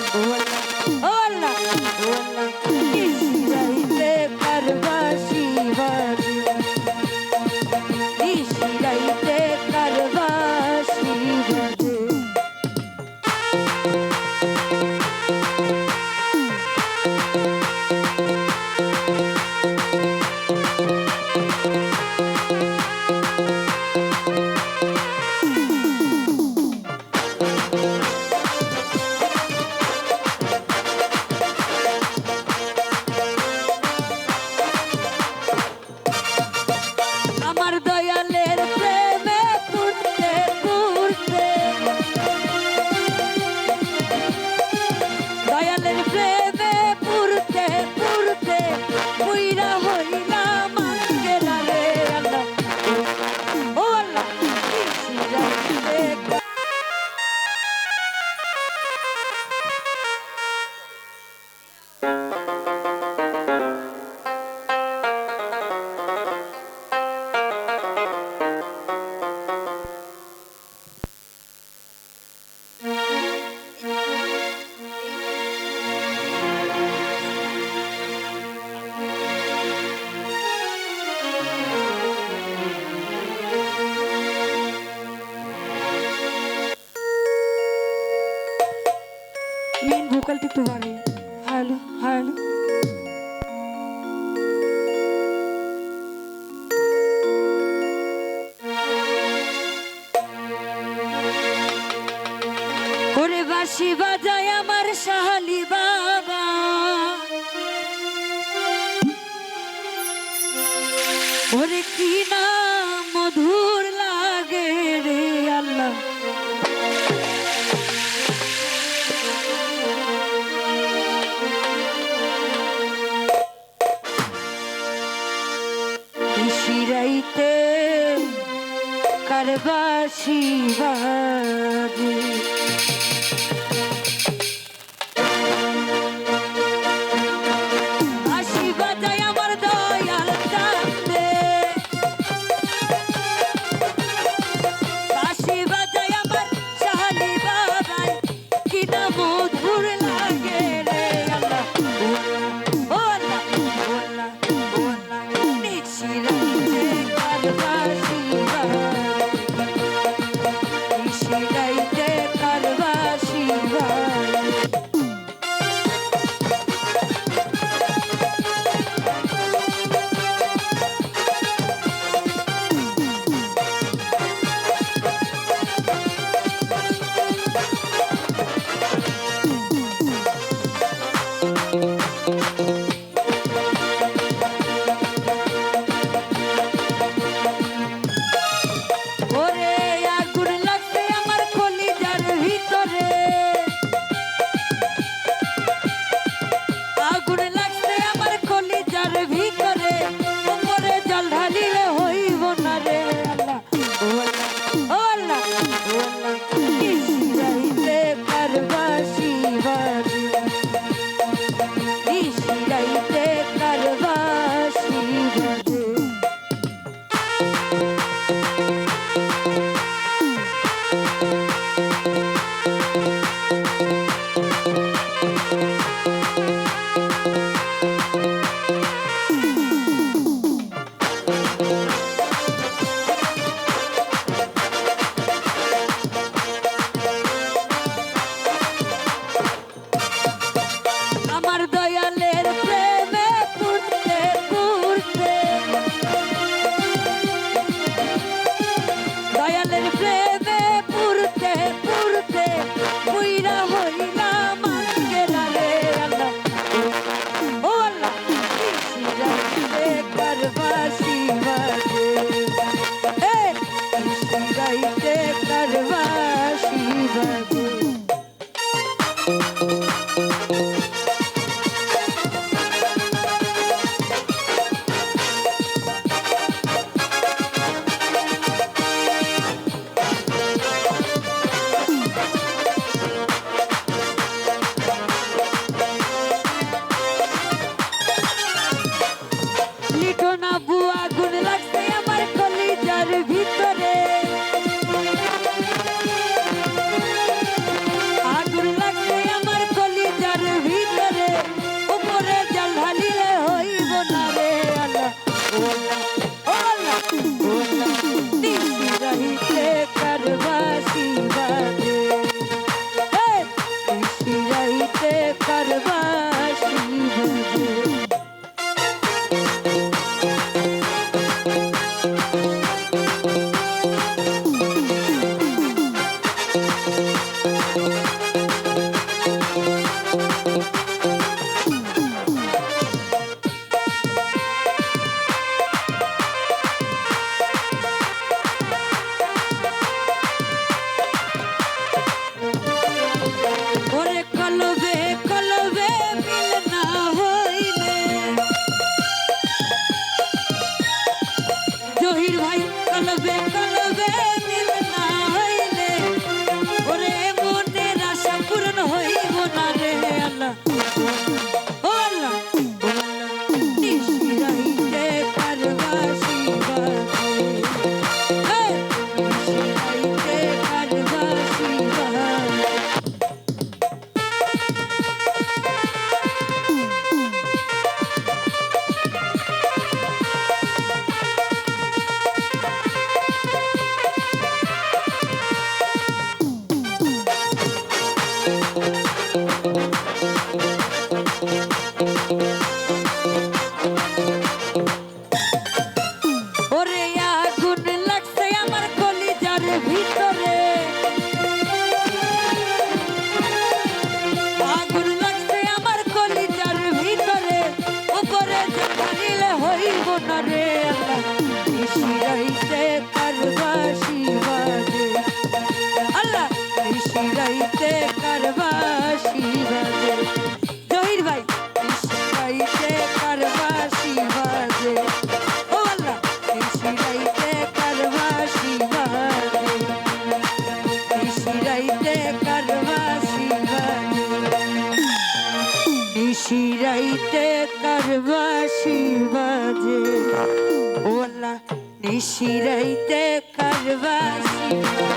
Ooh. Main ভোকালটা একটু বাড়ে hello hello ওরে বাসি বাজায় আমার শাহালি বাসি বাজে রাইতে কারবাসি বাজে ওলা নিশিরাইতে কারবাসি